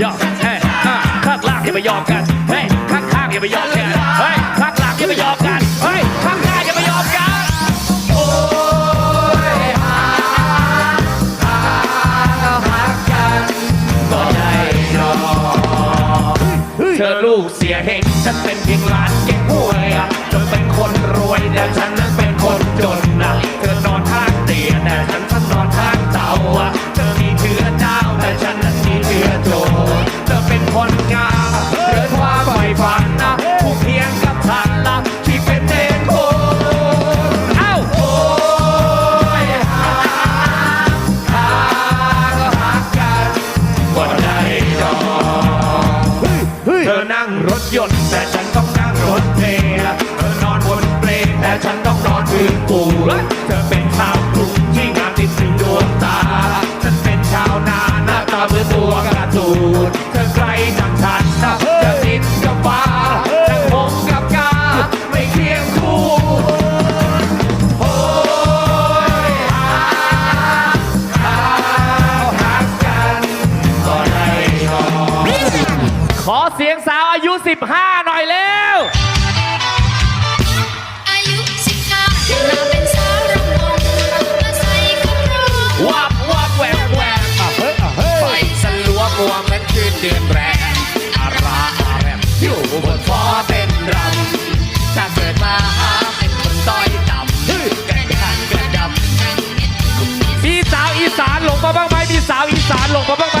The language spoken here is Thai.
ยอมเฮ้ยอะข้างล่างอย่าไปยอมกันเฮ้ยข้างข้างอย่าไปยอมกันเฮ้ยข้างล่างอย่าไปยอมกันเฮ้ยข้างข้างอย่าไปยอมกันโอ้ยหาหาหักกันก็ได้นอเธอลูกเสียเฮงฉันเป็นเพียงหลานเก็บหวยอะเธอเป็นคนรวยแต่ฉันนั้นเป็นคน รถยนต์ แต่ฉันต้องนั่งรถเมล์เธอนอนบนเปลแต่ฉันต้องนอนพื้นปูเธอเป็นชาวกรุงที่งามติดถึงดวงตา ฉันเป็นชาวนาหน้าตาเหมือนตัวการ์ตูน ขอเสียงสาวอายุ 15 หน่อยเร็วสิบห้าเวว้าอวแหวกแหวกยเไฟสลัวมัวเหมันคืนเดือนแรงอาราอาแรมอยู่บนฟอเต้นรำถ้าเกิดมาเป็นคนต้อยต่ำกระดันกระดัมีสาวอีสานหลงมาบ้างไหมมีสาวอีสานหลงมาบ้างไหม